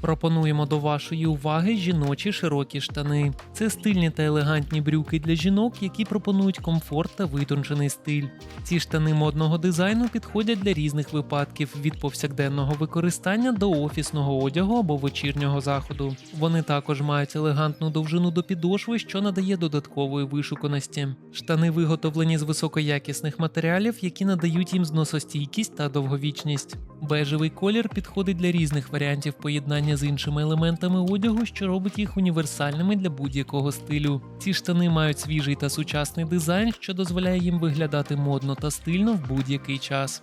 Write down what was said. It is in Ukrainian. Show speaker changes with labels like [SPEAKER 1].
[SPEAKER 1] Пропонуємо до вашої уваги жіночі широкі штани. Це стильні та елегантні брюки для жінок, які пропонують комфорт та витончений стиль. Ці штани модного дизайну підходять для різних випадків від повсякденного використання до офісного одягу або вечірнього заходу. Вони також мають елегантну довжину до підошви, що надає додаткової вишуканості. Штани виготовлені з високоякісних матеріалів, які надають їм зносостійкість та довговічність. Бежевий колір підходить для різних варіантів поєднання з іншими елементами одягу, що робить їх універсальними для будь-якого стилю. Ці штани мають свіжий та сучасний дизайн, що дозволяє їм виглядати модно та стильно в будь-який час.